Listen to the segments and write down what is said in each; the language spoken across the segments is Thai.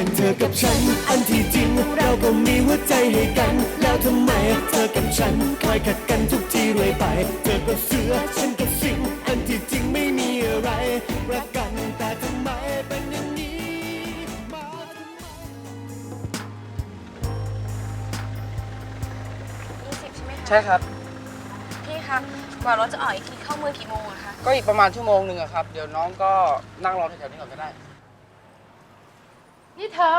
กันเธอกับฉัน อันที่จริงเราก็มีหัวใจให้กัน แล้วทำไมเธอกับฉันคอยขัดกันทุกทีเรื่อยไป เธอก็เสือฉันก็สิงอันที่จริงไม่มีอะไรรักกันแต่ทำไมเป็นอย่างนี้มาทำไม ยี่สิบใช่ไหมคะใช่ครับ พี่คะกว่ารถจะออกอีกทีเข้าเมืองกี่โมงอะคะ ก็อีกประมาณชั่วโมงหนึ่งอะครับ เดี๋ยวน้องก็นั่งรอแถวๆนี้ก่อนก็ได้ นี่เธอ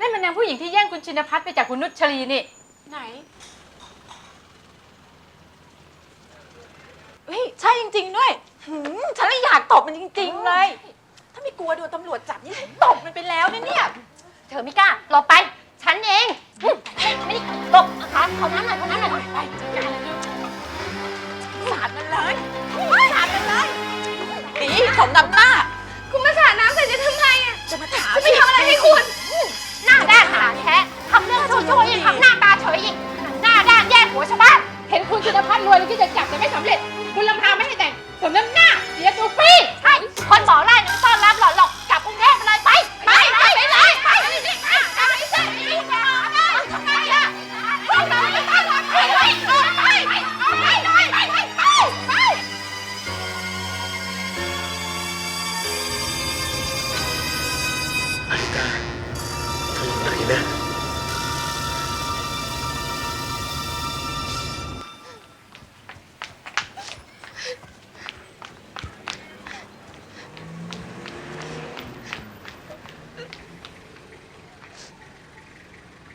นั่นมันนางผู้หญิงที่แย่งคุณชินพัฒน์ไปจากคุณนุชชลีนี่ ไหน เฮ้ย ใช่จริง ๆ ด้วยหืมฉันเลยอยากตบมันจริง ๆ เลย ถ้าไม่กลัวโดนตำรวจจับนี่ฉันตบมันไปแล้วนะเนี่ย เธอไม่กล้าหลบไป ฉันเองอืมไม่หลบขาขอน้ำหน่อยขอน้ำหน่อยไปจัดการเลยสาดมันเลยสาดมันเลยนี่สมนำหน้า คุณมาสาดน้ำใส่จะทำไงอะ จะมาถามไม่ทำอะไรให้คุณ หน้าด้านขนาดแท้ทำเรื่องชั่วๆยังทำหน้าตาเฉยอีกหน้าด้านแย่งหัวชาวบ้านเห็นคุณชินพัฒน์รวยแล้วที่จะจับแต่ไม่สำเร็จ คุณลำพาไม่ให้แต่งสมน้ำหน้าเสียตัวฟรีใช่คนบอกไล่นึกต้อนรับหลอดหลอก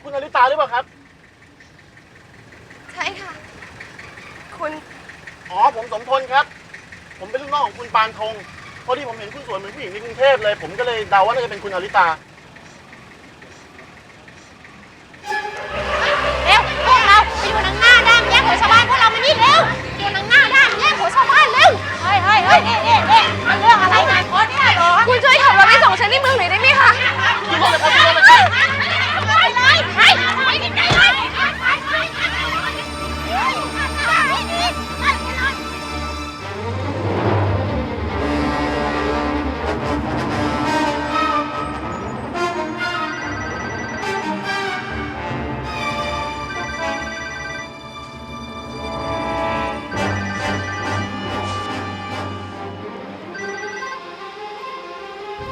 คุณอลิตาหรือเปล่าครับ ใช่ค่ะ คุณอ๋อผมสมพลครับ ผมเป็นลูกน้องของคุณปานธงพอดีผมเห็นคุณสวยเหมือนผู้หญิงในกรุงเทพเลย ผมก็เลยเดาว่าน่าจะเป็นคุณอลิตา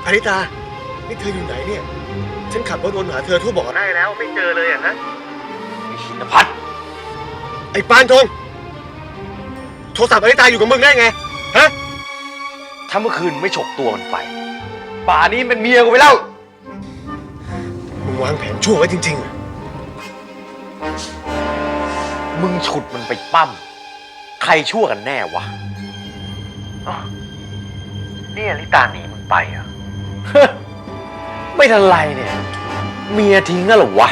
อาริตา นี่เธออยู่ไหนเนี่ย ฉันขับรถวนหาเธอทั่วบอกได้แล้วไม่เจอเลยอะฮะไอ้ชินพัฒน์ไอ้ปานธงโทรศัพท์อาริตาอยู่กับมึงได้ไง ฮะ ถ้าเมื่อคืนไม่ฉกตัวมันไป ป่านี้เป็นเมียกูไปแล้ว มึงวางแผนชั่วไว้จริงๆอะมึงฉุดมันไปปั้ม ใครชั่วกันแน่วะอ้าวนี่อลิตาหนีมึงไปเหรอะ ไม่ทันไรเนี่ย เมียทิ้งแล้วเหรอวะ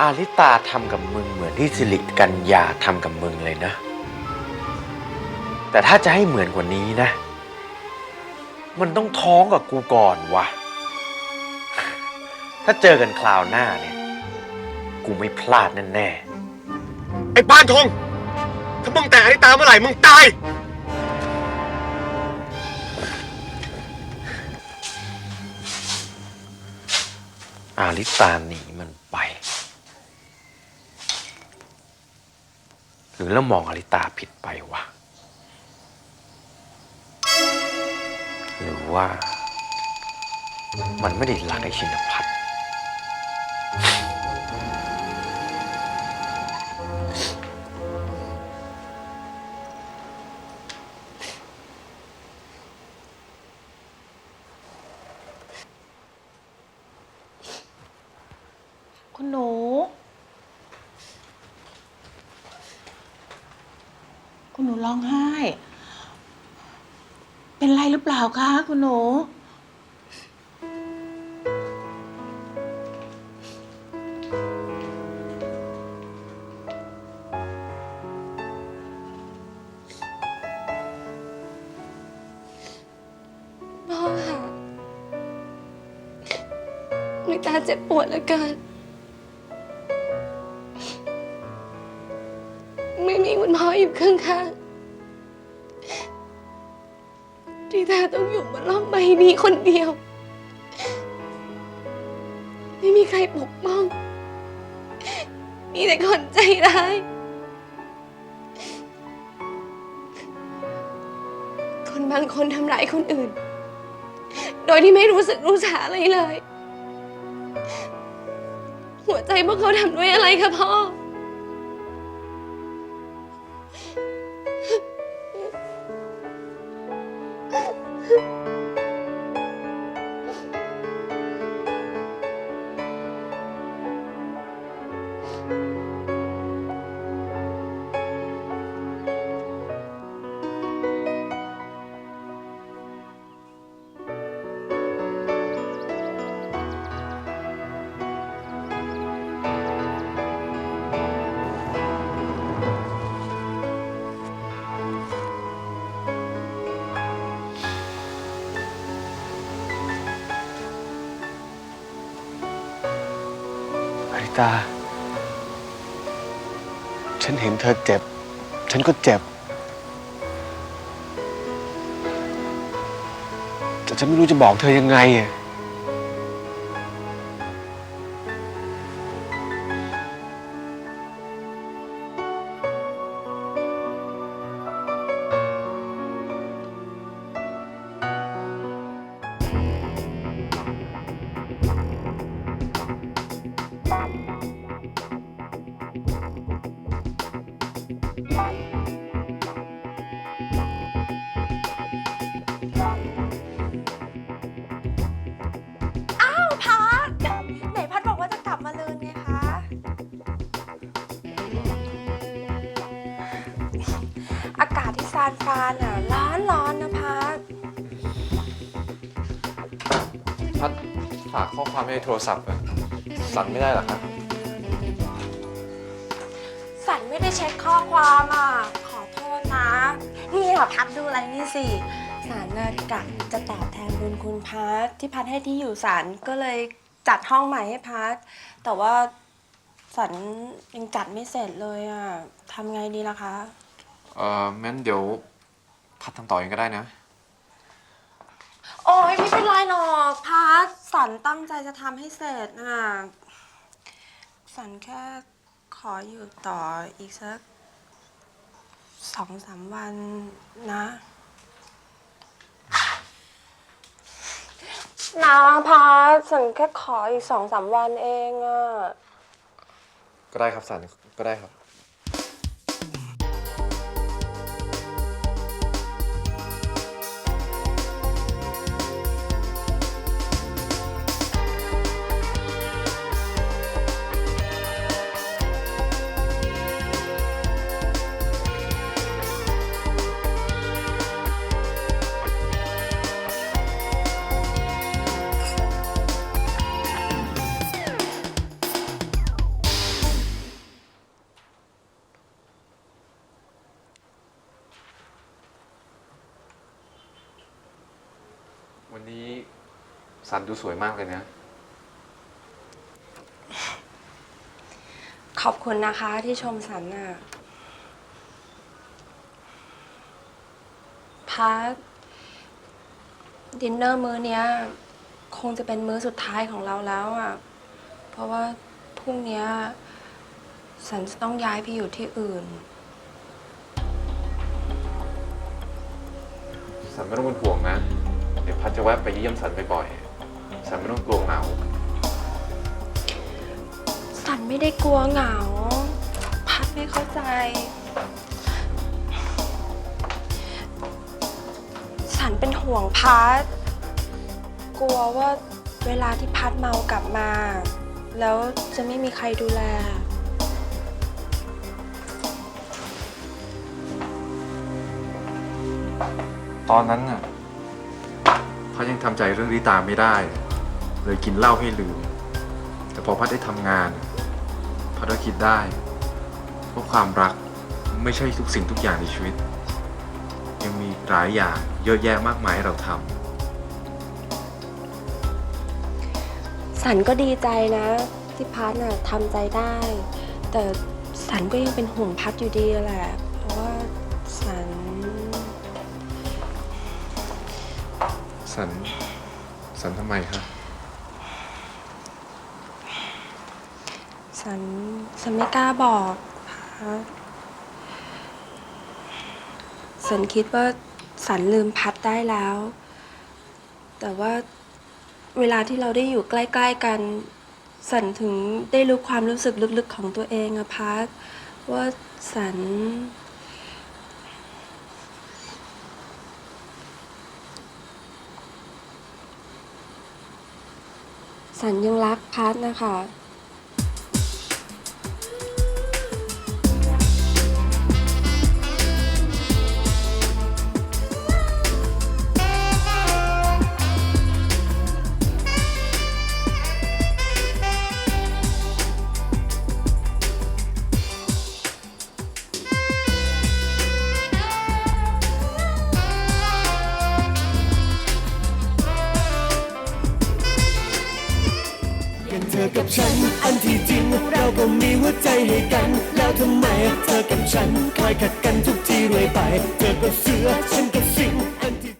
อาลิตาทำกับมึงเหมือนที่สิริกัญญาทำกับมึงเลยนะ แต่ถ้าจะให้เหมือนกว่านี้นะ มันต้องท้องกับกูก่อนวะ ถ้าเจอกันคราวหน้าเนี่ย กูไม่พลาดแน่ไอ้ปานธงถ้ามึงแต่อาริตาเมื่อไหร่ มึงตาย อาลิตาหนีมันไป หรือเรามองอาลิตาผิดไปวะ หรือว่ามันไม่ได้รักไอชินพัฒน์ คุณหนู คุณหนูร้องไห้ เป็นไรหรือเปล่าคะ คุณหนู พ่อค่ะลิตาเจ็บปวดเหลือเกิน พ่ออยู่ข้างๆที่เธอต้องอยู่บนโลกใบนี้คนเดียว ไม่มีใครปกป้อง มีแต่คนใจร้าย คนบางคนทำร้ายคนอื่น โดยที่ไม่รู้สึกรู้สาอะไรเลย หัวใจพวกเขาทำด้วยอะไรคะพ่อ ตาฉันเห็นเธอเจ็บ ฉันก็เจ็บ แต่ฉันไม่รู้จะบอกเธอยังไงอะากาศที่ซานฟรานอะร้อนร้อนนะพัดพัดฝากข้อความไว้ในโทรศัพท์อะสั่นไม่ได้เหรอครับ สันไม่ได้เช็คข้อความอะ ขอโทษนะ นี่อะพัดดูอะไรนี่สิ สันน่ะกะจะตอบแทนบุญคุณพัดที่พัดให้ที่อยู่สันก็เลยจัดห้องใหม่ให้พัดแต่ว่าสันยังจัดไม่เสร็จเลยอะทำไงดีล่ะคะ เอ่องั้นเดี๋ยวพัดทำต่อเองก็ได้นะ โอ้ยไม่เป็นไรหรอกพัดสันตั้งใจจะทำให้เสร็จน่ะสันแค่ขออยู่ต่ออีกสักสองสามวันนะ นะพัดสันแค่ขออีกสองสามวันเองอะ ก็ได้ครับสันก็ได้ครับ สันดูสวยมากเลยนะ ขอบคุณนะคะที่ชมสันน่ะพัดดินเนอร์มื้อเนี้ย คงจะเป็นมื้อสุดท้ายของเราแล้วอะ เพราะว่าพรุ่งเนี้ย สันจะต้องย้ายไปอยู่ที่อื่น สันไม่ต้องเป็นห่วงนะ เดี๋ยวพัดจะแวะไปเยี่ยมสันบ่อยๆ สันไม่ต้องกลัวเหงา สันไม่ได้กลัวเหงา พัดไม่เข้าใจ สันเป็นห่วงพัด กลัวว่าเวลาที่พัดเมากลับมา แล้วจะไม่มีใครดูแล ตอนนั้นน่ะพัดยังทำใจเรื่องริตาไม่ได้ เลยกินเหล้าให้ลืม แต่พอพัดได้ทำงาน พัดก็คิดได้ว่าความรักไม่ใช่ทุกสิ่งทุกอย่างในชีวิต ยังมีหลายอย่างเยอะแยะมากมายให้เราทำสันก็ดีใจนะ ที่พัดน่ะทำใจได้ แต่สันก็ยังเป็นห่วงพัดอยู่ดีแหละ เพราะว่าสันสัน สันทำไมครับ สันสันไม่กล้าบอกพัดสันคิดว่าสันลืมพัดได้แล้ว แต่ว่าเวลาที่เราได้อยู่ใกล้ ๆกัน สันถึงได้รู้ความรู้สึกลึกๆของตัวเองอะพัดว่าสัน สันยังรักพัดนะคะ ที่จริง เราก็มีหัวใจให้กัน แล้วทำไมเธอกับฉันคอยขัดกันทุกทีเรื่อยไป เธอก็เสือฉันก็สิง